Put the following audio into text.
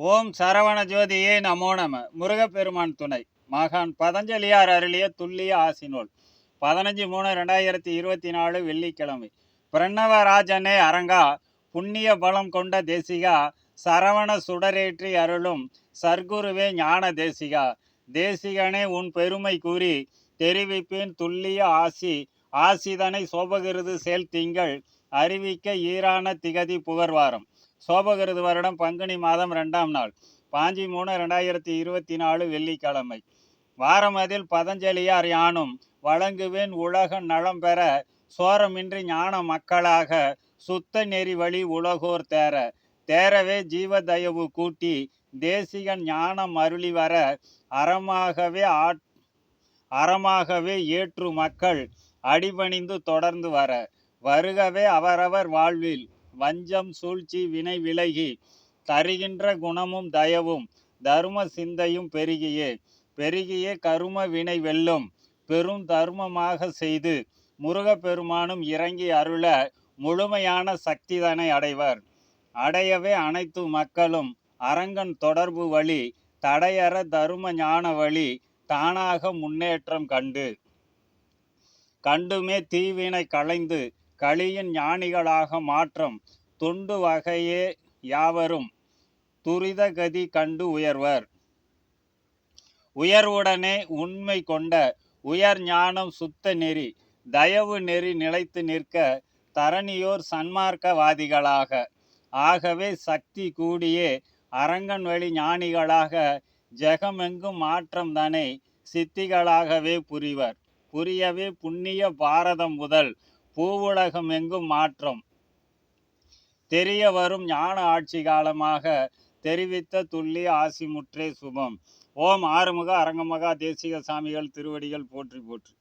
ஓம் சரவண ஜோதியே நமோ நம. முருகப்பெருமான் துணை. மகான் பதஞ்சலியார் அருளிய துல்லிய ஆசினோல் பதினஞ்சு மூணு ரெண்டாயிரத்தி இருபத்தி நாலு வெள்ளிக்கிழமை. பிரணவராஜனே அரங்கா. புண்ணிய பலம் கொண்ட தேசிகா. சரவண சுடரேற்றி அருளும் சர்க்குருவே ஞான தேசிகா. தேசிகனே உன் பெருமை கூறி தெரிவிப்பேன் துல்லிய ஆசி. ஆசிதனை சோபகிருது செயல் திங்கள். அறிவிக்க ஈரான திகதி புகர்வாரம் சோபகிருது வருடம் பங்குனி மாதம் ரெண்டாம் நாள். பாஞ்சி மூணு ரெண்டாயிரத்தி இருபத்தி நாலு வெள்ளிக்கிழமை. வாரம் அதில் பதஞ்சலியார் யானும் வழங்குவேன் உலக நலம் பெற சோரமின்றி ஞான மக்களாக சுத்த நெறி வழி உலகோர் தேர தேரவே ஜீவதயவு கூட்டி தேசிகன் ஞானம் அருளி வர அறமாகவே ஆட் அறமாகவே ஏற்று மக்கள் அடிபணிந்து தொடர்ந்து வர. வருகவே அவரவர் வாழ்வில். வஞ்சம் சூழ்ச்சி வினை விலகி தருகின்ற குணமும் தயவும் தர்ம சிந்தையும் பெருகியே. பெருகியே கரும வினை வெல்லும். பெரும் தர்மமாக செய்து முருகப்பெருமானும் இறங்கி அருள முழுமையான சக்திதனை அடைவர். அடையவே அனைத்து மக்களும் அரங்கன் தொடர்பு வழி தடையற தரும ஞான வழி தானாக முன்னேற்றம் கண்டு. கண்டுமே தீவினை களைந்து களியின் ஞானிகளாக மாற்றம் தொண்டு வகையே யாவரும் துரித கதி கண்டு உயர்வர். உயர்வுடனே உண்மை கொண்ட உயர் ஞானம் சுத்த நெறி தயவு நெறி நிலைத்து நிற்க தரணியோர் சன்மார்க்கவாதிகளாக. ஆகவே சக்தி கூடியே அரங்கன் வழி ஞானிகளாக ஜெகமெங்கும் மாற்றம் தனை சித்திகளாகவே புரிவர். புரியவே புண்ணிய பாரதம் முதல் பூவுலகம் எங்கும் மாற்றம். தெரிய வரும் ஞான ஆட்சி காலமாக தெரிவித்த துள்ளி ஆசிமுற்றே சுபம். ஓம் ஆறுமுக அரங்கமகா தேசிக சாமிகள் திருவடிகள் போற்றி போற்றி.